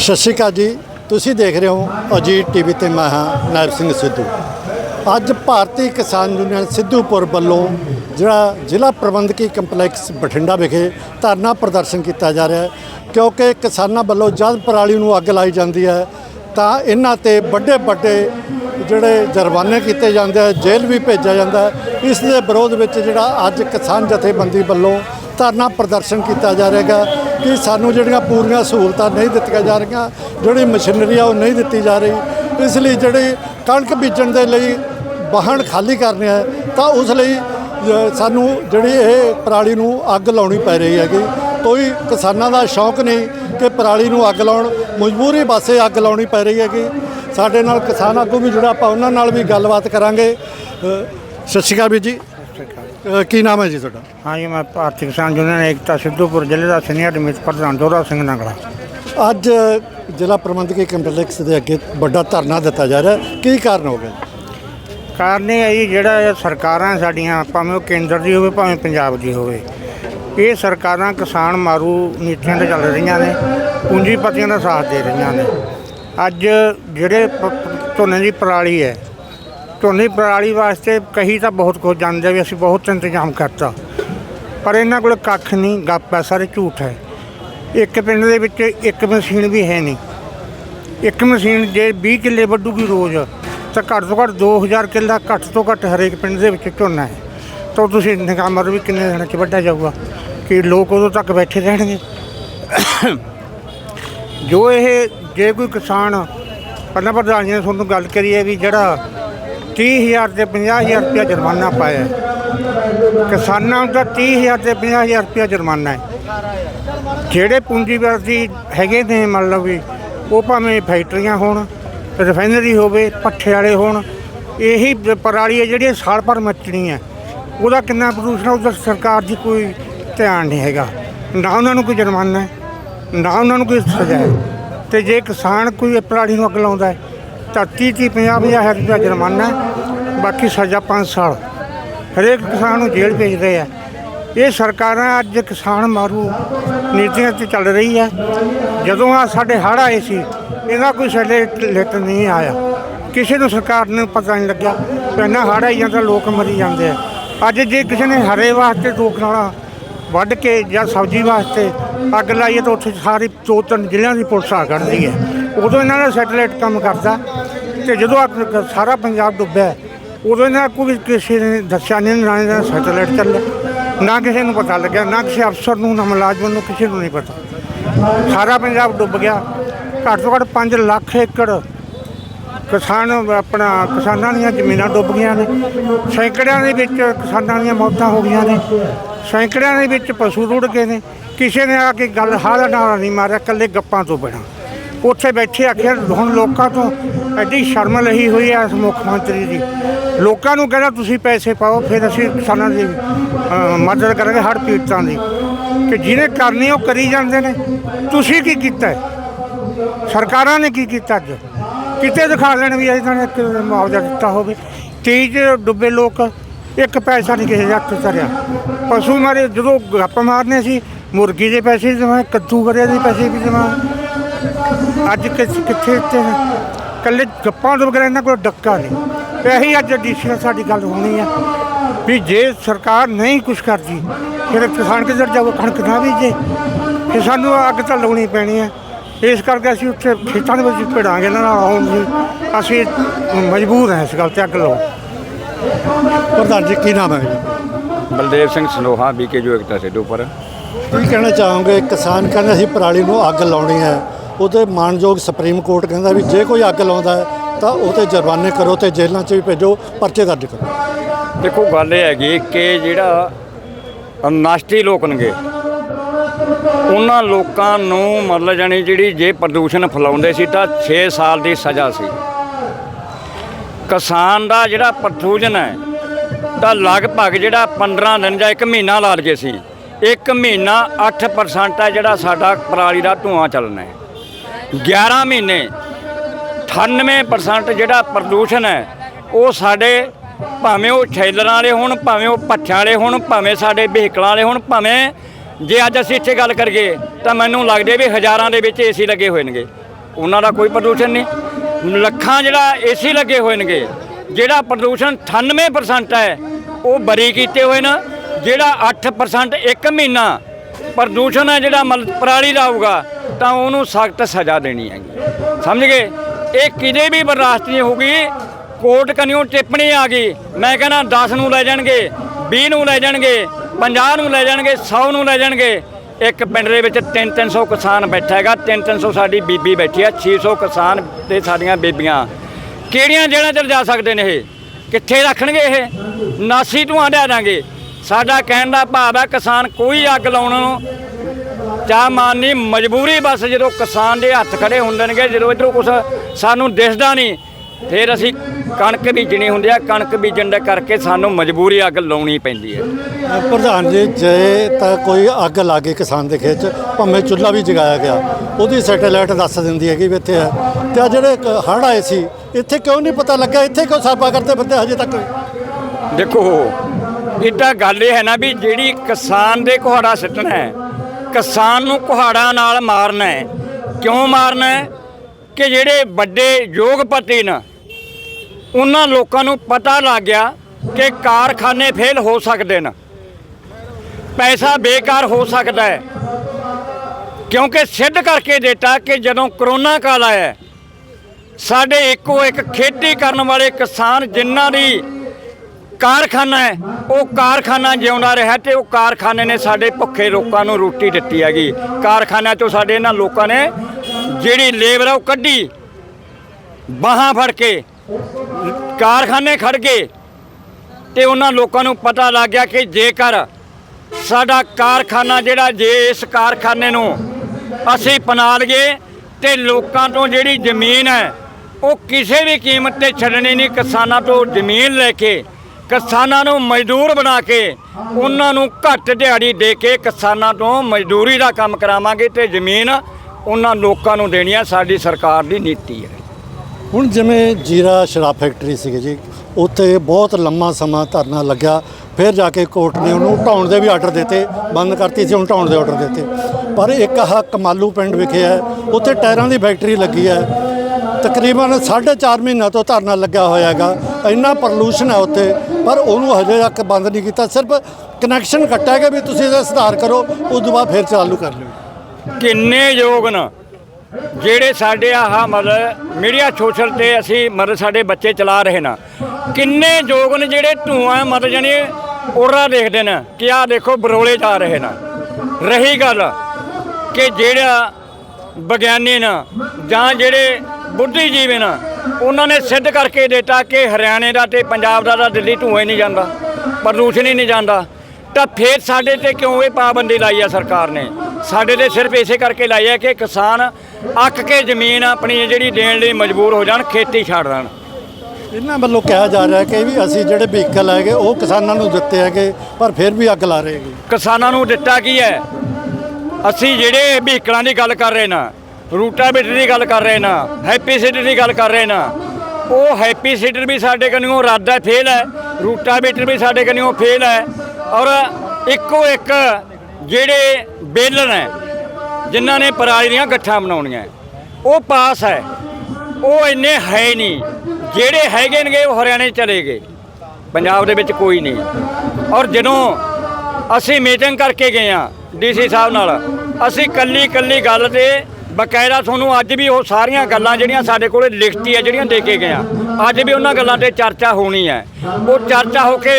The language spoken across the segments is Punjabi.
ਸਤਿ ਸ਼੍ਰੀ ਅਕਾਲ ਜੀ। ਤੁਸੀਂ ਦੇਖ ਰਹੇ ਹੋ ਅਜੀਤ ਟੀਵੀ ਤੇ ਮੈਂ ਹਾਂ ਨਾਇਬ ਸਿੰਘ ਸਿੱਧੂ। ਅੱਜ ਭਾਰਤੀ ਕਿਸਾਨ ਯੂਨੀਅਨ ਸਿੱਧੂਪੁਰ ਵੱਲੋਂ ਜਿਹੜਾ ਜ਼ਿਲ੍ਹਾ ਪ੍ਰਬੰਧਕੀ ਕੰਪਲੈਕਸ ਬਠਿੰਡਾ ਵਿਖੇ ਧਰਨਾ ਪ੍ਰਦਰਸ਼ਨ ਕੀਤਾ ਜਾ ਰਿਹਾ ਹੈ। ਕਿਉਂਕਿ ਕਿਸਾਨਾਂ ਵੱਲੋਂ ਜਦ ਪਰਾਲੀ ਨੂੰ ਅੱਗ ਲਾਈ ਜਾਂਦੀ ਹੈ, ਤਾਂ ਇਹਨਾਂ ਤੇ ਵੱਡੇ ਵੱਡੇ ਜਿਹੜੇ ਜੁਰਮਾਨੇ ਕੀਤੇ ਜਾਂਦੇ ਆ, ਜੇਲ੍ਹ ਵੀ ਭੇਜਿਆ ਜਾਂਦਾ ਇਸ ਦੇ ਵਿਰੋਧ ਵਿੱਚ ਜਿਹੜਾ ਅੱਜ ਕਿਸਾਨ ਜਥੇਬੰਦੀ ਵੱਲੋਂ ਧਰਨਾ ਪ੍ਰਦਰਸ਼ਨ ਕੀਤਾ ਜਾ ਰਿਹਾ ਹੈਗਾ ਕਿ ਸਾਨੂੰ ਜਿਹੜੀਆਂ ਪੂਰੀਆਂ ਸਹੂਲਤਾਂ ਨਹੀਂ ਦਿੱਤੀਆਂ ਜਾ ਰਹੀਆਂ, ਜਿਹੜੀ ਮਸ਼ੀਨਰੀ ਆ ਉਹ ਨਹੀਂ ਦਿੱਤੀ ਜਾ ਰਹੀ। ਇਸ ਲਈ ਜਿਹੜੀ ਕਣਕ ਬੀਜਣ ਦੇ ਲਈ ਵਾਹਣ ਖਾਲੀ ਕਰਨੇ ਆ, ਤਾਂ ਉਸ ਲਈ ਸਾਨੂੰ ਜਿਹੜੀ ਇਹ ਪਰਾਲੀ ਨੂੰ ਅੱਗ ਲਾਉਣੀ ਪੈ ਰਹੀ ਹੈਗੀ। ਕੋਈ ਕਿਸਾਨਾਂ ਦਾ ਸ਼ੌਕ ਨਹੀਂ ਕਿ ਪਰਾਲੀ ਨੂੰ ਅੱਗ ਲਾਉਣ, ਮਜਬੂਰੀ ਪਾਸੇ ਅੱਗ ਲਾਉਣੀ ਪੈ ਰਹੀ ਹੈਗੀ। ਸਾਡੇ ਨਾਲ ਕਿਸਾਨ ਆਗੂ ਵੀ ਜਿਹੜਾ ਆਪਾਂ ਉਹਨਾਂ ਨਾਲ ਵੀ ਗੱਲਬਾਤ ਕਰਾਂਗੇ। ਸਤਿ ਸ਼੍ਰੀ ਅਕਾਲ ਵੀਰ ਜੀ। ਅ, ਕੀ ਨਾਮ ਹੈ ਜੀ ਤੁਹਾਡਾ? ਹਾਂ ਜੀ ਮੈਂ ਭਾਰਤੀ ਕਿਸਾਨ ਯੂਨੀਅਨ ਏਕਤਾ ਸਿੱਧੂਪੁਰ ਜ਼ਿਲ੍ਹੇ ਦਾ ਸੀਨੀਅਰ ਕਮੇਟੀ ਪ੍ਰਧਾਨ ਦੋਰਾ ਸਿੰਘ ਨਗਲਾ। ਅੱਜ ਜ਼ਿਲ੍ਹਾ ਪ੍ਰਬੰਧਕੀ ਕੰਪਲੈਕਸ ਦੇ ਅੱਗੇ ਵੱਡਾ ਧਰਨਾ ਦਿੱਤਾ ਜਾ ਰਿਹਾ। ਹੈ। ਕੀ ਕਾਰਨ ਹੋ ਗਿਆ? ਕਾਰਨ ਇਹ ਹੈ ਜੀ ਜਿਹੜਾ ਇਹ ਸਰਕਾਰਾਂ ਸਾਡੀਆਂ ਭਾਵੇਂ ਉਹ ਕੇਂਦਰ ਦੀ ਹੋਵੇ ਭਾਵੇਂ ਪੰਜਾਬ ਦੀ ਹੋਵੇ ਇਹ ਸਰਕਾਰਾਂ ਕਿਸਾਨ ਮਾਰੂ ਨੀਤੀਆਂ ਤੇ ਚੱਲ ਰਹੀਆਂ ਨੇ ਪੂੰਜੀਪਤੀਆਂ ਦਾ ਸਾਥ ਦੇ ਰਹੀਆਂ ਨੇ। ਅੱਜ ਜਿਹੜੇ ਪ- ਪ- ਝੋਨੇ ਦੀ ਪਰਾਲੀ ਹੈ ਝੋਨੇ ਦੀ ਪਰਾਲੀ ਵਾਸਤੇ ਕਹੀ ਤਾਂ ਬਹੁਤ ਕੁਝ ਜਾਂਦੇ ਵੀ ਅਸੀਂ ਬਹੁਤ ਇੰਤਜ਼ਾਮ ਕਰਤਾ। ਪਰ ਇਹਨਾਂ ਕੋਲ ਕੱਖ ਨਹੀਂ, ਗੱਪ ਹੈ ਸਾਰੇ ਝੂਠ ਹੈ ਇੱਕ ਪਿੰਡ ਦੇ ਵਿੱਚ ਇੱਕ ਮਸ਼ੀਨ ਵੀ ਹੈ ਨਹੀਂ। ਇੱਕ ਮਸ਼ੀਨ ਜੇ 20 ਕਿੱਲੇ ਵੱਢੂਗੀ ਰੋਜ਼, ਤਾਂ ਘੱਟ ਤੋਂ ਘੱਟ 2000 ਕਿੱਲਾ ਘੱਟ ਤੋਂ ਘੱਟ ਹਰੇਕ ਪਿੰਡ ਦੇ ਵਿੱਚ ਝੋਨਾ ਹੈ। ਤਾਂ ਤੁਸੀਂ ਨਿਗਾਹ ਮਾਰੋ ਵੀ ਕਿੰਨੇ ਦਿਨਾਂ ਚ ਵੱਢਿਆ ਜਾਊਗਾ, ਕਿ ਲੋਕ ਉਦੋਂ ਤੱਕ ਬੈਠੇ ਰਹਿਣਗੇ। ਜੋ ਇਹ, ਜੇ ਕੋਈ ਕਿਸਾਨ, ਪਹਿਲਾਂ ਪ੍ਰਧਾਨ ਜੀ ਨੇ ਤੁਹਾਨੂੰ ਗੱਲ ਕਰੀ ਹੈ ਵੀ ਜਿਹੜਾ 30000 ਤੇ 50000 ਰੁਪਇਆ ਜੁਰਮਾਨਾ ਪਾਇਆ ਹੈ। ਕਿਸਾਨਾਂ ਦਾ 30000 ਤੇ 50000 ਰੁਪਇਆ ਜੁਰਮਾਨਾ ਹੈ। ਜਿਹੜੇ ਪੂੰਜੀਪਤੀ ਹੈਗੇ ਨੇ ਮੰਨ ਲਓ ਵੀ ਉਹ ਭਾਵੇਂ ਫੈਕਟਰੀਆਂ ਹੋਣ ਰਿਫਾਈਨਰੀ ਹੋਵੇ ਪੱਠੇ ਵਾਲੇ ਹੋਣ ਇਹੀ ਪ- ਪਰਾਲੀ ਹੈ ਜਿਹੜੀ ਸਾਲ ਭਰ ਮੱਚਣੀ ਹੈ। ਉਹਦਾ ਕਿੰਨਾ ਪ੍ਰਦੂਸ਼ਣ ਹੈ, ਉਹਦਾ ਸਰਕਾਰ ਦੀ ਕੋਈ ਧਿਆਨ ਨਹੀਂ ਹੈਗਾ। ਨਾ ਉਹਨਾਂ ਨੂੰ ਕੋਈ ਜੁਰਮਾਨਾ ਹੈ ਨਾ ਉਹਨਾਂ ਨੂੰ ਕੋਈ ਸਜ਼ਾ ਹੈ। ਤੇ ਜੇ ਕਿਸਾਨ ਕੋਈ ਪਰਾਲੀ ਨੂੰ ਅੱਗ ਲਾਉਂਦਾ ਹੈ ਤਾਂ 30 30 50 ਹਜ਼ਾਰ ਰੁਪਇਆ ਜੁਰਮਾਨਾ ਹੈ। ਬਾਕੀ ਸਜ਼ਾ 5 ਸਾਲ। ਹਰੇਕ ਕਿਸਾਨ ਨੂੰ ਜੇਲ੍ਹ ਭੇਜ ਰਹੇ ਆ। ਇਹ ਸਰਕਾਰਾਂ ਅੱਜ ਕਿਸਾਨ ਮਾਰੂ ਨੀਤੀਆਂ ਤੇ ਚੱਲ ਰਹੀ ਹੈ ਜਦੋਂ ਆ ਸਾਡੇ ਹੜ੍ਹ ਆਏ ਸੀ ਇਹਦਾ ਕੋਈ ਸਾਡੇ ਲਿੱਟ ਨਹੀਂ ਆਇਆ। ਕਿਸੇ ਨੂੰ ਸਰਕਾਰ ਨੂੰ ਪਤਾ ਨਹੀਂ ਲੱਗਿਆ। ਕਿ ਇੰਨਾ ਹੜ੍ਹ ਆਈ ਜਾਂਦਾ ਲੋਕ ਮਰੀ ਜਾਂਦੇ ਆ। ਅੱਜ ਜੇ ਕਿਸੇ ਨੇ ਹਰੇ ਵਾਸਤੇ ਰੋਕਣ ਵਾਲਾ ਵੱਢ ਕੇ ਜਾਂ ਸਬਜ਼ੀ ਵਾਸਤੇ ਅੱਗ ਲਾਈਏ ਤਾਂ ਉੱਥੇ ਸਾਰੀ ਦੋ ਤਿੰਨ ਜ਼ਿਲ੍ਹਿਆਂ ਦੀ ਪੁਲਿਸ ਆ ਖੜ੍ਹਦੀ ਹੈ। ਉਦੋਂ ਇਹਨਾਂ ਦਾ ਸੈਟੇਲਾਈਟ ਕੰਮ ਕਰਦਾ ਤੇ ਜਦੋਂ ਅੱਗ- ਸਾਰਾ ਪੰਜਾਬ ਡੁੱਬਿਆ ਉਦੋਂ ਇਹਨਾਂ ਕੋਈ ਵੀ ਕਿਸੇ ਨੇ ਦੱਸਿਆ ਨਹੀਂ, ਨਾ ਇਹਨਾਂ ਦਾ ਸੈਟੇਲਾਈਟ ਚੱਲਿਆ, ਨਾ ਕਿਸੇ ਨੂੰ ਪਤਾ ਲੱਗਿਆ, ਨਾ ਕਿਸੇ ਅਫਸਰ ਨੂੰ, ਨਾ ਮੁਲਾਜ਼ਮ ਨੂੰ, ਕਿਸੇ ਨੂੰ ਨਹੀਂ ਪਤਾ। ਸਾਰਾ ਪੰਜਾਬ ਡੁੱਬ ਗਿਆ। ਘੱਟ ਤੋਂ ਘੱਟ 5 ਲੱਖ ਏਕੜ ਕਿਸਾਨ, ਆਪਣਾ ਕਿਸਾਨਾਂ ਦੀਆਂ ਜ਼ਮੀਨਾਂ ਡੁੱਬ ਗਈਆਂ ਨੇ। ਸੈਂਕੜਿਆਂ ਦੇ ਵਿੱਚ ਕਿਸਾਨਾਂ ਦੀਆਂ ਮੌਤਾਂ ਹੋ ਗਈਆਂ ਨੇ। ਸੈਂਕੜਿਆਂ ਦੇ ਵਿੱਚ ਪਸ਼ੂ ਰੁੜ ਗਏ ਨੇ। ਕਿਸੇ ਨੇ ਆ ਕੇ ਗੱਲ ਹਾਲ ਨਾਲ ਨਹੀਂ ਮਾਰਿਆ, ਇਕੱਲੇ ਗੱਪਾਂ ਤੋਂ ਬਿਨਾਂ। ਉੱਥੇ ਬੈਠੇ ਆਖਿਆ, ਹੁਣ ਲੋਕਾਂ ਤੋਂ ਐਡੀ ਸ਼ਰਮ ਲਈ ਹੋਈ ਹੈ ਇਸ ਮੁੱਖ ਮੰਤਰੀ ਦੀ। ਲੋਕਾਂ ਨੂੰ ਕਹਿੰਦਾ, ਤੁਸੀਂ ਪੈਸੇ ਪਾਓ, ਫਿਰ ਅਸੀਂ ਕਿਸਾਨਾਂ ਦੀ ਮਦਦ ਕਰਾਂਗੇ ਹੜ੍ਹ ਪੀੜਤਾਂ ਦੀ। ਕਿ ਜਿਹਨੇ ਕਰਨੀ, ਉਹ ਕਰੀ ਜਾਂਦੇ ਨੇ। ਤੁਸੀਂ ਕੀ ਕੀਤਾ? ਸਰਕਾਰਾਂ ਨੇ ਕੀ ਕੀਤਾ ਅੱਜ? ਕਿਤੇ ਦਿਖਾ ਲੈਣ ਵੀ ਇਹਨਾਂ ਨੇ ਇੱਕ ਮੁਆਵਜ਼ਾ ਦਿੱਤਾ ਹੋਵੇ। ਤੀਜ ਡੁੱਬੇ ਲੋਕ, ਇੱਕ ਪੈਸਾ ਨਹੀਂ ਕਿਸੇ ਦੇ ਹੱਥ ਧਰਿਆ। ਪਸ਼ੂ ਮਾਰੇ, ਜਦੋਂ ਗੱਪ ਮਾਰਨੇ ਸੀ, ਮੁਰਗੀ ਦੇ ਪੈਸੇ ਜਮਾ ਕੱਦੂ ਕਰਿਆ ਦੇ ਪੈਸੇ ਵੀ ਜਮਾ ਅੱਜ ਕਿਸ ਕਿੱਥੇ ਤੇ ਕੱਲੇ ਗੱਪਾਂ ਤੋਂ ਬਗੈਰ ਇਹਨਾਂ ਕੋਲ ਡੱਕਾ ਨਹੀਂ। ਇਹੀ ਅੱਜ ਡੀਸੀ ਸਾਡੀ ਗੱਲ ਹੋਣੀ ਆ ਵੀ ਜੇ ਸਰਕਾਰ ਨਹੀਂ ਕੁਝ ਕਰਦੀ ਫਿਰ ਕਿਸਾਨ ਕਿੱਧਰ ਜਾਊਗਾ? ਕਣਕ ਨਾ ਬੀਜੇ। ਫਿਰ ਸਾਨੂੰ ਅੱਗ ਤਾਂ ਲਾਉਣੀ ਪੈਣੀ ਹੈ। ਇਸ ਕਰਕੇ ਅਸੀਂ ਉੱਥੇ ਖੇਤਾਂ ਦੇ ਵਿੱਚ ਭਿੜਾਂਗੇ ਇਹਨਾਂ ਨਾਲ ਆਉਣ ਦੀ। ਅਸੀਂ ਮਜਬੂਰ ਹਾਂ ਇਸ ਗੱਲ ਤੇ ਅੱਗ ਲਾਉਣ। ਪ੍ਰਧਾਨ ਜੀ ਕੀ ਨਾਮ ਹੈ? ਜੀ ਬਲਦੇਵ ਸਿੰਘ ਸਨੋਹਾ ਬੀਕੇ ਜੋ ਇਕਤਾ ਸਿੱਧੂ ਪਰ। ਕੀ ਕਹਿਣਾ ਚਾਹੋਗੇ? ਕਿਸਾਨ ਕਹਿੰਦੇ ਅਸੀਂ ਪਰਾਲੀ ਨੂੰ ਅੱਗ ਲਾਉਣੀ ਹੈ। ਉਹਦੇ ਮਾਨਯੋਗ ਸੁਪਰੀਮ ਕੋਰਟ ਕਹਿੰਦਾ ਵੀ ਜੇ ਕੋਈ ਅੱਗ ਲਾਉਂਦਾ ਹੈ, ਤਾਂ ਉਹ ਤੇ ਜੁਰਮਾਨੇ ਕਰੋ ਤੇ ਜੇਲ੍ਹਾਂ 'ਚ ਵੀ ਭੇਜੋ, ਪਰਚੇ ਦਰਜ ਕਰੋ। ਦੇਖੋ, ਗੱਲ ਇਹ ਹੈਗੀ ਕਿ ਜਿਹੜਾ ਨਾਸਤੀ ਲੋਕ ਨੇਗੇ, ਉਹਨਾਂ ਲੋਕਾਂ ਨੂੰ ਮਤਲਬ ਜਾਣੀ ਜਿਹੜੀ ਜੇ ਪ੍ਰਦੂਸ਼ਣ ਫੈਲਾਉਂਦੇ ਸੀ ਤਾਂ 6 ਸਾਲ ਦੀ ਸਜ਼ਾ ਸੀ। ਕਿਸਾਨ ਦਾ ਜਿਹੜਾ ਪ੍ਰਦੂਸ਼ਣ ਹੈ, ਤਾਂ ਲਗਭਗ ਜਿਹੜਾ 15 ਦਿਨ ਜਾਂ 1 ਮਹੀਨਾ ਲਾ ਲਗੇ ਸੀ। 1 ਮਹੀਨਾ 8% ਹੈ ਜਿਹੜਾ ਸਾਡਾ ਪਰਾਲੀ ਦਾ ਧੂਆਂ ਚੱਲਣਾ ਹੈ। 11 ਮਹੀਨੇ 98% ਜਿਹੜਾ ਪ੍ਰਦੂਸ਼ਣ ਹੈ, ਉਹ ਸਾਡੇ ਭਾਵੇਂ ਉਹ ਛੈਲਰਾਂ ਵਾਲੇ ਹੋਣ, ਭਾਵੇਂ ਉਹ ਭੱਠਿਆਂ ਵਾਲੇ ਹੋਣ, ਭਾਵੇਂ ਸਾਡੇ ਵਹੀਕਲਾਂ ਵਾਲੇ ਹੋਣ, ਭਾਵੇਂ ਜੇ ਅੱਜ ਅਸੀਂ ਇੱਥੇ ਗੱਲ ਕਰੀਏ, ਤਾਂ ਮੈਨੂੰ ਲੱਗਦੇ ਵੀ ਹਜ਼ਾਰਾਂ ਦੇ ਵਿੱਚ ਏਸੀ ਲੱਗੇ ਹੋਏ ਨੇਗੇ ਉਹਨਾਂ ਦਾ ਕੋਈ ਪ੍ਰਦੂਸ਼ਣ ਨਹੀਂ। ਲੱਖਾਂ ਜਿਹੜਾ ਏਸੀ ਲੱਗੇ ਹੋਏ ਨੇਗੇ ਜਿਹੜਾ ਪ੍ਰਦੂਸ਼ਣ 98% ਹੈ, ਉਹ ਬਰੀ ਕੀਤੇ ਹੋਏ ਨੇ, ਜਿਹੜਾ 8% ਇੱਕ ਮਹੀਨਾ ਪ੍ਰਦੂਸ਼ਣ ਹੈ ਜਿਹੜਾ ਮਲ ਪਰਾਲੀ ਦਾ ਆਊਗਾ ਤਾਂ ਉਹਨੂੰ ਸਖਤ ਸਜ਼ਾ ਦੇਣੀ ਹੈਗੀ। ਸਮਝ ਗਏ? ਇਹ ਕਿਤੇ ਵੀ ਬਰਦਾਸ਼ਤ ਨਹੀਂ ਹੋਊਗੀ। ਕੋਰਟ ਕਨਿਓ ਟਿੱਪਣੀ ਆ ਗਈ। ਮੈਂ ਕਹਿੰਦਾ 10 ਨੂੰ ਲੈ ਜਾਣਗੇ 20 ਨੂੰ ਲੈ ਜਾਣਗੇ 50 ਨੂੰ ਲੈ ਜਾਣਗੇ 100 ਨੂੰ ਲੈ ਜਾਣਗੇ। ਇੱਕ ਪਿੰਡ ਦੇ ਵਿੱਚ 3-300 ਕਿਸਾਨ ਬੈਠਾ ਹੈਗਾ। 3-300 ਸਾਡੀ ਬੀਬੀ ਬੈਠੀ ਆ। 600 ਕਿਸਾਨ ਤੇ ਸਾਡੀਆਂ ਬੀਬੀਆਂ। ਕਿਹੜੀਆਂ ਜਗ੍ਹਾ ਤੇ ਜਾ ਸਕਦੇ ਨੇ ਇਹ? ਕਿੱਥੇ ਰੱਖਣਗੇ ਇਹ? ਨਾਸੀ ਧੂਆਂ ਲਿਆ ਦਾਂਗੇ। ਸਾਡਾ ਕਹਿਣ ਦਾ ਭਾਵ ਹੈ ਕਿਸਾਨ ਕੋਈ ਅੱਗ ਲਾਉਣ ਨੂੰ ਚਾਹ ਮਾਨਨੀ ਮਜਬੂਰੀ ਬਸ ਜਦੋਂ ਕਿਸਾਨ ਦੇ ਹੱਥ ਖੜੇ ਹੁੰਦੇ ਨੇਗੇ ਜਦੋਂ ਇਧਰੋਂ ਕੁਛ ਸਾਨੂੰ ਦਿਸਦਾ ਨਹੀਂ ਫਿਰ ਅਸੀਂ ਕਣਕ ਬੀਜਣੀ ਹੁੰਦੀ ਆ ਕਣਕ ਬੀਜਣ ਦੇ ਕਰਕੇ ਸਾਨੂੰ ਮਜਬੂਰੀ ਅੱਗ ਲਾਉਣੀ ਪੈਂਦੀ ਹੈ। ਪ੍ਰਧਾਨ ਜੀ ਜੇ ਤਾਂ ਕੋਈ ਅੱਗ ਲੱਗੇ ਕਿਸਾਨ ਦੇ ਖੇਤ 'ਚ ਭਾਵੇਂ ਚੁੱਲ੍ਹਾ ਵੀ ਜਗਾਇਆ ਗਿਆ ਉਹਦੀ ਸੈਟੇਲਾਈਟ ਦੱਸ ਦਿੰਦੀ ਹੈ ਕਿ ਵੀ ਇੱਥੇ ਹੈ। ਤੇ ਆ ਜਿਹੜੇ ਹੜ ਆਏ ਸੀ ਇੱਥੇ ਕਿਉਂ ਨਹੀਂ ਪਤਾ ਲੱਗਾ ਇੱਥੇ ਕਿਉਂ ਸਾਫਾ ਕਰਦੇ ਬੰਦੇ ਹਜੇ ਤੱਕ ਦੇਖੋ ਇਹ ਤਾਂ ਗੱਲ ਇਹ ਹੈ ਨਾ ਵੀ ਜਿਹੜੀ ਕਿਸਾਨ ਦੇ ਕੁਹਾੜਾ ਸਿੱਟਣਾ ਹੈ, ਕਿਸਾਨ ਨੂੰ ਕੁਹਾੜਾ ਨਾਲ ਮਾਰਨਾ ਹੈ। ਕਿਉਂ ਮਾਰਨਾ ਹੈ? ਕਿ ਜਿਹੜੇ ਵੱਡੇ ਯੋਗਪਤੀ ਨੇ, ਉਹਨਾਂ ਲੋਕਾਂ ਨੂੰ ਪਤਾ ਲੱਗ ਗਿਆ ਕਿ ਕਾਰਖਾਨੇ ਫੇਲ ਹੋ ਸਕਦੇ ਨੇ। ਪੈਸਾ ਬੇਕਾਰ ਹੋ ਸਕਦਾ ਹੈ। ਕਿਉਂਕਿ ਸਿੱਧ ਕਰਕੇ ਦਿੱਤਾ ਕਿ ਜਦੋਂ ਕਰੋਨਾ ਕਾਲ ਆਇਆ, ਸਾਡੇ ਇੱਕੋ ਇੱਕ ਖੇਤੀ ਕਰਨ ਵਾਲੇ ਕਿਸਾਨ ਜਿਨ੍ਹਾਂ ਦੀ ਕਾਰਖਾਨਾ ਹੈ। ਉਹ ਕਾਰਖਾਨਾ ਜਿਉਂਦਾ ਰਿਹਾ ਤੇ ਉਹ ਕਾਰਖਾਨੇ ਨੇ ਸਾਡੇ ਭੁੱਖੇ ਲੋਕਾਂ ਨੂੰ ਰੋਟੀ ਦਿੱਤੀ ਹੈਗੀ। ਕਾਰਖਾਨਿਆਂ ਤੋਂ ਸਾਡੇ ਇਹਨਾਂ ਲੋਕਾਂ ਨੇ ਜਿਹੜੀ ਲੇਬਰ ਆ ਉਹ ਕੱਢੀ। ਬਾਹਾਂ ਫੜ ਕੇ, ਕਾਰਖਾਨੇ ਖੜ ਗਏ। ਤੇ ਉਹਨਾਂ ਲੋਕਾਂ ਨੂੰ ਪਤਾ ਲੱਗ ਗਿਆ ਕਿ ਜੇਕਰ ਸਾਡਾ ਕਾਰਖਾਨਾ ਜਿਹੜਾ ਜੇ ਇਸ ਕਾਰਖਾਨੇ ਨੂੰ ਅਸੀਂ ਅਪਣਾ ਲਈਏ ਤੇ ਲੋਕਾਂ ਤੋਂ ਜਿਹੜੀ ਜ਼ਮੀਨ ਹੈ, ਉਹ ਕਿਸੇ ਵੀ ਕੀਮਤ ਤੇ ਛੱਡਣੀ ਨਹੀਂ, ਕਿਸਾਨਾਂ ਤੋਂ ਜ਼ਮੀਨ ਲੈ ਕੇ ਕਿਸਾਨਾਂ ਨੂੰ ਮਜ਼ਦੂਰ ਬਣਾ ਕੇ ਉਹਨਾਂ ਨੂੰ ਘੱਟ ਦਿਹਾੜੀ ਦੇ ਕੇ ਕਿਸਾਨਾਂ ਤੋਂ ਮਜ਼ਦੂਰੀ ਦਾ ਕੰਮ ਕਰਾਵਾਂਗੇ ਤੇ ਜ਼ਮੀਨ ਉਹਨਾਂ ਲੋਕਾਂ ਨੂੰ ਦੇਣੀ ਹੈ ਸਾਡੀ ਸਰਕਾਰ ਦੀ ਨੀਤੀ ਹੈ। ਹੁਣ ਜਿਵੇਂ ਜੀਰਾ ਸ਼ਰਾਬ ਫੈਕਟਰੀ ਸੀਗੀ ਜੀ, ਉੱਥੇ ਬਹੁਤ ਲੰਮਾ ਸਮਾਂ ਧਰਨਾ ਲੱਗਿਆ, ਫਿਰ ਜਾ ਕੇ ਕੋਰਟ ਨੇ ਉਹਨੂੰ ਢਾਉਣ ਦੇ ਵੀ ਆਰਡਰ ਦਿੱਤੇ, ਬੰਦ ਕਰਤੀ ਸੀ, ਹੁਣ ਢਾਉਣ ਦੇ ਆਰਡਰ ਦਿੱਤੇ। ਪਰ ਇੱਕ ਆਹ ਕਮਾਲੂ ਪਿੰਡ ਵਿਖੇ ਹੈ, ਉੱਥੇ ਟਾਇਰਾਂ ਦੀ ਫੈਕਟਰੀ ਲੱਗੀ ਹੈ ਤਕਰੀਬਨ 4.5 ਮਹੀਨਾ ਤੋਂ ਧਰਨਾ ਲੱਗਿਆ ਹੋਇਆ ਹੈਗਾ ਇੰਨਾ ਪੋਲੂਸ਼ਨ ਹੈ ਉੱਥੇ, ਪਰ ਉਹਨੂੰ ਹਜੇ ਤੱਕ ਬੰਦ ਨਹੀਂ ਕੀਤਾ। ਸਿਰਫ ਕਨੈਕਸ਼ਨ ਕੱਟਿਆ ਗਿਆ ਵੀ ਤੁਸੀਂ ਇਹਦਾ ਸੁਧਾਰ ਕਰੋ, ਉਸ ਤੋਂ ਬਾਅਦ ਫਿਰ ਚਾਲੂ ਕਰ ਲਿਓ। ਕਿੰਨੇ ਯੋਗ ਨੇ? ਜਿਹੜੇ ਸਾਡੇ ਆਹ ਮਤਲਬ ਮੀਡੀਆ ਸੋਸ਼ਲ ਤੇ ਅਸੀਂ ਮਤਲਬ ਸਾਡੇ ਬੱਚੇ ਚਲਾ ਰਹੇ ਨਾ। ਕਿੰਨੇ ਯੋਗ ਨੇ ਜਿਹੜੇ ਧੂਆਂ, ਮਤਲਬ ਜਾਨੀ ਉੜਾ ਦੇਖਦੇ ਨੇ ਕਿ ਆਹ ਦੇਖੋ ਬਰੋਲੇ ਜਾ ਰਹੇ ਨੇ। ਰਹੀ ਗੱਲ ਕਿ ਜਿਹੜਾ ਵਿਗਿਆਨੀ ਨੇ ਜਾਂ ਜਿਹੜੇ ਬੁੱਧੀਜੀਵੀ ਨੇ ਉਹਨਾਂ ਨੇ ਸਿੱਧ ਕਰਕੇ ਦਿੱਤਾ ਕਿ ਹਰਿਆਣੇ ਦਾ ਤੇ ਪੰਜਾਬ ਦਾ ਤਾਂ ਦਿੱਲੀ ਹੀ ਨਹੀਂ ਜਾਂਦਾ ਪ੍ਰਦੂਸ਼ਣ ਹੀ ਨਹੀਂ ਜਾਂਦਾ। ਤਾਂ ਫੇਰ ਸਾਡੇ ਤੇ ਕਿਉਂ ਇਹ ਪਾਬੰਦੀ ਲਾਈ ਆ ਸਰਕਾਰ ਨੇ? ਸਾਡੇ ਤੇ ਸਿਰਫ ਇਸੇ ਕਰਕੇ ਲਾਈ ਹੈ ਕਿ ਕਿਸਾਨ ਅੱਕ ਕੇ ਜ਼ਮੀਨ ਆਪਣੀ ਜਿਹੜੀ ਦੇਣ ਲਈ ਮਜਬੂਰ ਹੋ ਜਾਣ ਖੇਤੀ ਛੱਡ ਦੇਣ ਇਹਨਾਂ ਵੱਲੋਂ ਕਿਹਾ ਜਾ ਰਿਹਾ ਕਿ ਵੀ ਅਸੀਂ ਜਿਹੜੇ ਵਹੀਕਲ ਹੈਗੇ ਉਹ ਕਿਸਾਨਾਂ ਨੂੰ ਦਿੱਤੇ ਹੈਗੇ ਪਰ ਫਿਰ ਵੀ ਅੱਗ ਲਾ ਰਹੇ ਹੈਗੇ। ਕਿਸਾਨਾਂ ਨੂੰ ਦਿੱਤਾ ਕੀ ਹੈ? ਅਸੀਂ ਜਿਹੜੇ ਵਹੀਕਲਾਂ ਦੀ ਗੱਲ ਕਰ ਰਹੇ ਨਾ ਰੂਟਾਵੇਟਰ ਦੀ ਗੱਲ ਕਰ ਰਹੇ ਨਾ, ਹੈਪੀ ਸੀਟਰ ਦੀ ਗੱਲ ਕਰ ਰਹੇ ਨਾ। ਉਹ ਹੈਪੀ ਸੀਟਰ ਵੀ ਸਾਡੇ ਕਨੀਓ ਰੱਦ ਹੈ, ਫੇਲ ਹੈ। ਰੂਟਾਵੇਟਰ ਵੀ ਸਾਡੇ ਕਨੀਓ ਫੇਲ ਹੈ। ਔਰ ਇੱਕੋ ਇੱਕ ਜਿਹੜੇ ਬੇਲਣ ਹੈ, ਜਿਨ੍ਹਾਂ ਨੇ ਪਰਾਲੀ ਦੀਆਂ ਗੱਠਾਂ ਬਣਾਉਣੀਆਂ ਉਹ ਪਾਸ ਹੈ। ਉਹ ਇੰਨੇ ਹੈ ਨਹੀਂ। ਜਿਹੜੇ ਹੈਗੇ ਨੇਗੇ, ਉਹ ਹਰਿਆਣੇ ਚਲੇ ਗਏ। ਪੰਜਾਬ ਦੇ ਵਿੱਚ ਕੋਈ ਨਹੀਂ। ਔਰ ਜਦੋਂ ਅਸੀਂ ਮੀਟਿੰਗ ਕਰਕੇ ਗਏ ਆ ਡੀਸੀ ਸਾਹਿਬ ਨਾਲ, ਅਸੀਂ ਕੱਲੀ ਕੱਲੀ ਗੱਲ ਤੇ ਬਕਾਇਦਾ ਤੁਹਾਨੂੰ ਅੱਜ ਵੀ ਉਹ ਸਾਰੀਆਂ ਗੱਲਾਂ ਜਿਹੜੀਆਂ ਸਾਡੇ ਕੋਲੇ ਲਿਖਤੀ ਹੈ, ਜਿਹੜੀਆਂ ਦੇ ਕੇ ਗਏ ਅੱਜ ਵੀ ਉਹਨਾਂ ਗੱਲਾਂ ਤੇ ਚਰਚਾ ਹੋਣੀ ਹੈ। ਉਹ ਚਰਚਾ ਹੋ ਕੇ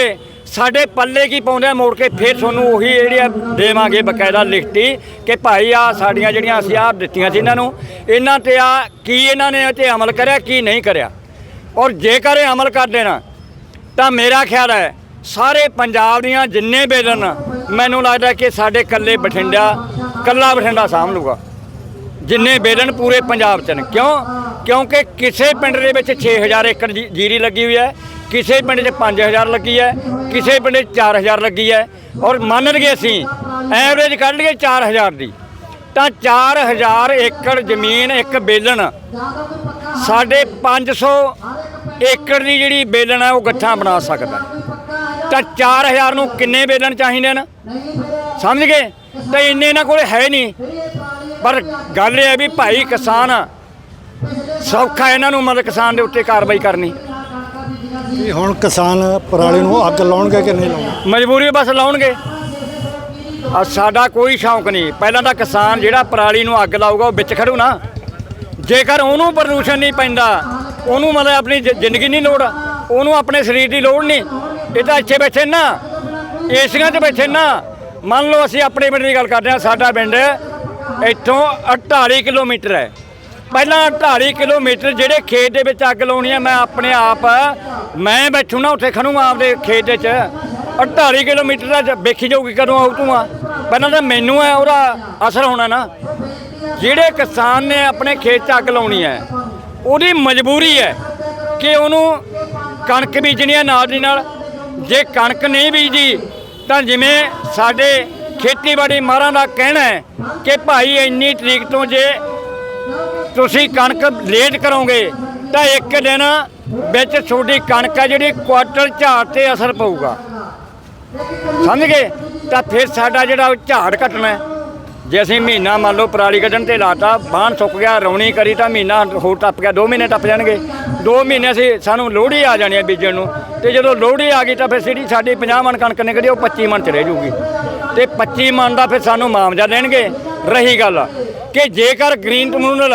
ਸਾਡੇ ਪੱਲੇ ਕੀ ਪਾਉਂਦੇ ਆ, ਮੋੜ ਕੇ ਫਿਰ ਤੁਹਾਨੂੰ ਉਹੀ ਜਿਹੜੀਆਂ ਦੇਵਾਂਗੇ ਬਕਾਇਦਾ ਲਿਖਤੀ ਕਿ ਭਾਈ ਆ ਸਾਡੀਆਂ ਜਿਹੜੀਆਂ ਅਸੀਂ ਆਹ ਦਿੱਤੀਆਂ ਸੀ ਇਹਨਾਂ ਨੂੰ, ਇਹਨਾਂ ਤੇ ਆ ਕੀ ਇਹਨਾਂ ਨੇ ਇਹ ਤੇ ਅਮਲ ਕਰਿਆ, ਕੀ ਨਹੀਂ ਕਰਿਆ। ਔਰ ਜੇਕਰ ਇਹ ਅਮਲ ਕਰ ਦੇਣਾ, ਤਾਂ ਮੇਰਾ ਖਿਆਲ ਹੈ ਸਾਰੇ ਪੰਜਾਬ ਦੀਆਂ ਜਿੰਨੇ ਬੇਦਨ ਮੈਨੂੰ ਲੱਗਦਾ ਕਿ ਸਾਡੇ ਕੱਲੇ ਬਠਿੰਡਾ ਕੱਲਾ ਬਠਿੰਡਾ ਸਾਂਭ ਲੂਗਾ ਜਿੰਨੇ ਵੇਲਣ ਪੂਰੇ ਪੰਜਾਬ ਚ ਨੇ। ਕਿਉਂ? ਕਿਉਂਕਿ ਕਿਸੇ ਪਿੰਡ ਦੇ ਵਿੱਚ 6000 ਏਕੜ ਜੀ- ਜੀਰੀ ਲੱਗੀ ਹੋਈ ਹੈ, ਕਿਸੇ ਪਿੰਡ 'ਚ 5000 ਲੱਗੀ ਹੈ, ਕਿਸੇ ਪਿੰਡ 'ਚ 4000 ਲੱਗੀ ਹੈ ਔਰ ਮੰਨ ਲਈਏ ਅਸੀਂ ਐਵਰੇਜ ਕੱਢ ਲਈਏ 4000 ਦੀ। ਤਾਂ 4000 ਏਕੜ ਜ਼ਮੀਨ, ਇੱਕ ਬੇਲਣ ਸਾਡੇ 500 ਏਕੜ ਦੀ ਜਿਹੜੀ ਵੇਲਣ ਹੈ, ਉਹ ਗੱਠਾਂ ਬਣਾ ਸਕਦਾ ਤਾਂ 4000 ਨੂੰ ਕਿੰਨੇ ਵੇਲਣ ਚਾਹੀਦੇ ਨੇ ਸਮਝ ਗਏ? ਤਾਂ ਇੰਨੇ ਇਹਨਾਂ ਕੋਲ ਹੈ ਨਹੀਂ। ਪਰ ਗੱਲ ਇਹ ਹੈ ਵੀ ਭਾਈ ਕਿਸਾਨ ਸੌਖਾ ਇਹਨਾਂ ਨੂੰ ਮਤਲਬ ਕਿਸਾਨ ਦੇ ਉੱਤੇ ਕਾਰਵਾਈ ਕਰਨੀ। ਕੀ ਹੁਣ ਕਿਸਾਨ ਪਰਾਲੀ ਨੂੰ ਅੱਗ ਲਾਉਣਗੇ ਕਿ ਨਹੀਂ ਲਾਉਣਗੇ? ਮਜਬੂਰੀ ਬਸ ਲਾਉਣਗੇ। ਆ ਸਾਡਾ ਕੋਈ ਸ਼ੌਂਕ ਨਹੀਂ। ਪਹਿਲਾਂ ਤਾਂ ਕਿਸਾਨ ਜਿਹੜਾ ਪਰਾਲੀ ਨੂੰ ਅੱਗ ਲਾਊਗਾ ਉਹ ਵਿੱਚ ਖੜੂ ਨਾ। ਜੇਕਰ ਉਹਨੂੰ ਪ੍ਰਦੂਸ਼ਣ ਨਹੀਂ ਪੈਂਦਾ ਉਹਨੂੰ ਮਤਲਬ ਆਪਣੀ ਜ਼ਿੰਦਗੀ ਨਹੀਂ ਲੋੜ ਉਹਨੂੰ ਆਪਣੇ ਸਰੀਰ ਦੀ ਲੋੜ ਨਹੀਂ। ਇਹ ਤਾਂ ਇੱਥੇ ਬੈਠੇ ਨਾ ਏਸੀਆਂ 'ਚ ਬੈਠੇ ਨਾ। ਮੰਨ ਲਓ ਅਸੀਂ ਆਪਣੇ ਪਿੰਡ ਦੀ ਗੱਲ ਕਰਦੇ ਹਾਂ ਸਾਡਾ ਪਿੰਡ ਇੱਥੋਂ 48 ਕਿਲੋਮੀਟਰ ਹੈ। ਪਹਿਲਾਂ 48 ਕਿਲੋਮੀਟਰ ਜਿਹੜੇ ਖੇਤ ਦੇ ਵਿੱਚ ਅੱਗ ਲਾਉਣੀ ਹੈ ਮੈਂ ਆਪਣੇ ਆਪ, ਮੈਂ ਬੈਠੂ ਨਾ ਉੱਥੇ ਖੜੂੰਗਾ ਆਪਦੇ ਖੇਤ ਦੇ ਚ 48 ਕਿਲੋਮੀਟਰ ਦਾ ਜ- ਵੇਖੀ ਜਾਊਗੀ ਕਦੋਂ ਆਉ ਤੂੰ ਆ। ਪਹਿਲਾਂ ਤਾਂ ਮੈਨੂੰ ਹੈ ਉਹਦਾ ਅਸਰ ਹੋਣਾ ਨਾ। ਜਿਹੜੇ ਕਿਸਾਨ ਨੇ ਆਪਣੇ ਖੇਤ 'ਚ ਅੱਗ ਲਾਉਣੀ ਹੈ ਉਹਦੀ ਮਜਬੂਰੀ ਹੈ ਕਿ ਉਹਨੂੰ ਕਣਕ ਬੀਜਣੀ ਹੈ ਨਾਲ ਦੀ ਨਾਲ। ਜੇ ਕਣਕ ਨਹੀਂ ਬੀਜੀ ਤਾਂ ਜਿਵੇਂ ਸਾਡੇ ਖੇਤੀਬਾੜੀ ਮਾਹਰਾਂ ਦਾ ਕਹਿਣਾ ਹੈ ਕਿ ਭਾਈ ਇੰਨੀ ਤਰੀਕ ਤੋਂ ਜੇ ਤੁਸੀਂ ਕਣਕ ਲੇਟ ਕਰੋਗੇ ਤਾਂ ਇੱਕ ਦਿਨ ਵਿੱਚ ਤੁਹਾਡੀ ਕਣਕ ਹੈ ਜਿਹੜੀ ਕੁਆਟਰ ਝਾੜ ਤੇ ਅਸਰ ਪਊਗਾ। ਸਮਝ ਗਏ? ਤਾਂ ਫਿਰ ਸਾਡਾ ਜਿਹੜਾ ਝਾੜ ਘਟਣਾ ਜੇ ਅਸੀਂ ਮਹੀਨਾ ਮੰਨ ਲਓ ਪਰਾਲੀ ਕੱਢਣ ਤੇ ਲਾਤਾ ਬਾਣ ਸੁੱਕ ਗਿਆ, ਰੌਣੀ ਕਰੀ ਤਾਂ ਮਹੀਨਾ ਹੋਰ ਟੱਪ ਗਿਆ 2 ਮਹੀਨੇ ਟੱਪ ਜਾਣਗੇ। 2 ਮਹੀਨੇ ਅਸੀਂ ਸਾਨੂੰ ਲੋਹੜੀ ਆ ਜਾਣੀ ਹੈ ਬੀਜਣ ਨੂੰ। ਤੇ ਜਦੋਂ ਲੋਹੜੀ ਆ ਗਈ ਤਾਂ ਫਿਰ ਜਿਹੜੀ ਸਾਡੀ 50 ਮਣ ਕਣਕ ਨਿਕਲੀ ਉਹ 25 ਮਣ ਚ ਰਹਿ ਜੂਗੀ ਤੇ 25 ਮਨ ਦਾ ਫਿਰ ਸਾਨੂੰ ਮਾਮਜਾ ਦੇਣਗੇ। ਰਹੀ ਗੱਲ ਕਿ ਜੇਕਰ ਗ੍ਰੀਨ ਟ੍ਰਿਬਿਊਨਲ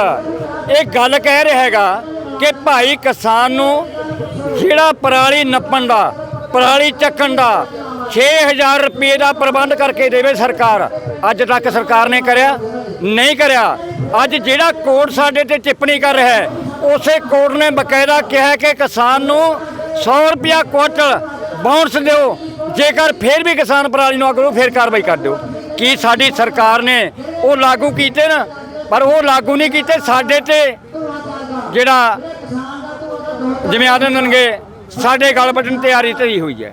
ਇਹ ਗੱਲ ਕਹਿ ਰਿਹਾ ਹੈਗਾ ਕਿ ਭਾਈ ਕਿਸਾਨ ਨੂੰ ਜਿਹੜਾ ਪਰਾਲੀ ਨੱਪਣ ਦਾ, ਪਰਾਲੀ ਚੱਕਣ ਦਾ 6000 ਰੁਪਏ ਦਾ ਪ੍ਰਬੰਧ ਕਰਕੇ ਦੇਵੇ ਸਰਕਾਰ, ਅੱਜ ਤੱਕ ਸਰਕਾਰ ਨੇ ਕਰਿਆ, ਨਹੀਂ ਕਰਿਆ। ਅੱਜ ਜਿਹੜਾ ਕੋਰਟ ਸਾਡੇ ਤੇ ਟਿੱਪਣੀ ਕਰ ਰਿਹਾ ਹੈ, ਉਸੇ ਕੋਰਟ ਨੇ ਬਕਾਇਦਾ ਕਿਹਾ ਕਿ ਕਿਸਾਨ ਨੂੰ 100 ਰੁਪਿਆ ਕੁਇੰਟਲ ਬਾਉਂਸ ਦਿਓ। ਜੇਕਰ ਫਿਰ ਵੀ ਕਿਸਾਨ ਪਰਾਲੀ ਨੂੰ ਅਗਰੋਂ ਫਿਰ ਕਾਰਵਾਈ ਕਰ ਦਿਓ। ਕੀ ਸਾਡੀ ਸਰਕਾਰ ਨੇ ਉਹ ਲਾਗੂ ਕੀਤੇ ਨਾ? ਪਰ ਉਹ ਲਾਗੂ ਨਹੀਂ ਕੀਤੇ, ਸਾਡੇ ਤੇ ਜਿਹੜਾ ਜਿਵੇਂ ਆਦੇ ਸਾਡੇ ਗਲ ਵੱਢਣ ਤਿਆਰੀ ਧਰੀ ਹੋਈ ਹੈ।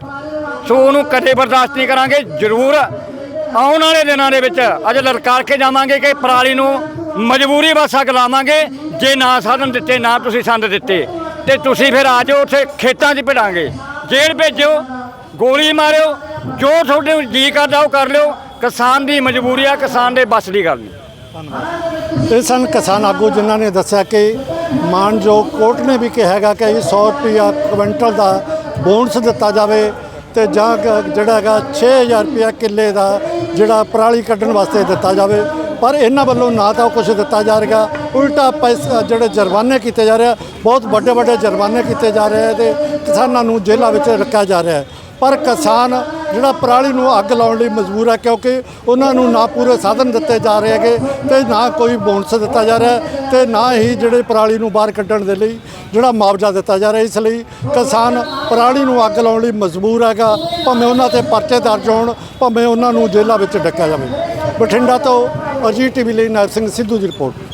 ਸੋ ਉਹਨੂੰ ਕਦੇ ਬਰਦਾਸ਼ਤ ਨਹੀਂ ਕਰਾਂਗੇ, ਜ਼ਰੂਰ ਆਉਣ ਵਾਲੇ ਦਿਨਾਂ ਦੇ ਵਿੱਚ ਅੱਜ ਲਲਕਾਰ ਕੇ ਜਾਵਾਂਗੇ ਕਿ ਪਰਾਲੀ ਨੂੰ ਮਜਬੂਰੀ ਬਸ ਅੱਗ ਲਾਵਾਂਗੇ। ਜੇ ਨਾ ਸਾਧਨ ਦਿੱਤੇ, ਨਾ ਤੁਸੀਂ ਸੰਦ ਦਿੱਤੇ, ਤੇ ਤੁਸੀਂ ਫਿਰ ਆ ਜਾਓ, ਉੱਥੇ ਖੇਤਾਂ 'ਚ ਭਿੜਾਂਗੇ। ਜੇਲ੍ਹ ਭੇਜੋ। ਗੋਲੀ ਮਾਰਿਓ, ਜੋ ਤੁਹਾਡੇ ਜੀ ਕਰਦਾ ਉਹ ਕਰ ਲਿਓ। ਕਿਸਾਨ ਦੀ ਮਜਬੂਰੀ ਆ, ਕਿਸਾਨ ਦੇ ਬਸ ਦੀ ਗੱਲ ਨਹੀਂ। ਇਹ ਸਨ ਕਿਸਾਨ ਆਗੂ ਜਿਨ੍ਹਾਂ ਨੇ ਦੱਸਿਆ ਕਿ ਮਾਨਯੋਗ ਕੋਰਟ ਨੇ ਵੀ ਕਿਹਾ ਹੈਗਾ ਕਿ 100 ਰੁਪਿਆ ਕੁਇੰਟਲ ਦਾ ਬੋਨਸ ਦਿੱਤਾ ਜਾਵੇ ਤੇ ਜਾਂ ਜਿਹੜਾ ਹੈਗਾ 6000 ਰੁਪਿਆ ਕਿੱਲੇ ਦਾ ਜਿਹੜਾ ਪਰਾਲੀ ਕੱਢਣ ਵਾਸਤੇ ਦਿੱਤਾ ਜਾਵੇ। ਪਰ ਇਹਨਾਂ ਵੱਲੋਂ ਨਾ ਤਾਂ ਕੁਝ ਦਿੱਤਾ ਜਾ ਰਿਹਾ। ਉਲਟਾ ਪੈਸਾ ਜਿਹੜੇ ਜੁਰਮਾਨੇ ਕੀਤੇ ਜਾ ਰਹੇ ਬਹੁਤ ਵੱਡੇ ਵੱਡੇ ਜੁਰਮਾਨੇ ਕੀਤੇ ਜਾ ਰਹੇ ਆ ਤੇ ਕਿਸਾਨਾਂ ਨੂੰ ਜੇਲ੍ਹਾਂ ਵਿੱਚ ਰੱਖਿਆ ਜਾ ਰਿਹਾ ਹੈ। ਪਰ ਕਿਸਾਨ ਜਿਹੜਾ ਪਰਾਲੀ ਨੂੰ ਅੱਗ ਲਾਉਣ ਲਈ ਮਜਬੂਰ ਹੈ ਕਿਉਂਕਿ ਉਹਨਾਂ ਨੂੰ ਨਾ ਪੂਰੇ ਸਾਧਨ ਦਿੱਤੇ ਜਾ ਰਹੇ ਹੈਗੇ ਤੇ ਨਾ ਕੋਈ ਬੋਨਸ ਦਿੱਤਾ ਜਾ ਰਿਹਾ ਹੈ ਤੇ ਨਾ ਹੀ ਜਿਹੜੇ ਪਰਾਲੀ ਨੂੰ ਬਾਹਰ ਕੱਢਣ ਦੇ ਲਈ ਜਿਹੜਾ ਮੁਆਵਜ਼ਾ ਦਿੱਤਾ ਜਾ ਰਿਹਾ ਇਸ ਲਈ ਕਿਸਾਨ ਪਰਾਲੀ ਨੂੰ ਅੱਗ ਲਾਉਣ ਲਈ ਮਜਬੂਰ ਹੈਗਾ, ਭਾਵੇਂ ਉਹਨਾਂ ਤੇ ਪਰਚੇ ਦਰਜ ਹੋਣ, ਭਾਵੇਂ ਉਹਨਾਂ ਨੂੰ ਜੇਲ੍ਹਾਂ ਵਿੱਚ ਡੱਕਿਆ ਜਾਵੇ। ਬਠਿੰਡਾ ਤੋਂ ਅਜੀਤ ਟੀਵੀ ਲਈ ਨਰਸਿੰਘ ਸਿੱਧੂ ਦੀ ਰਿਪੋਰਟ।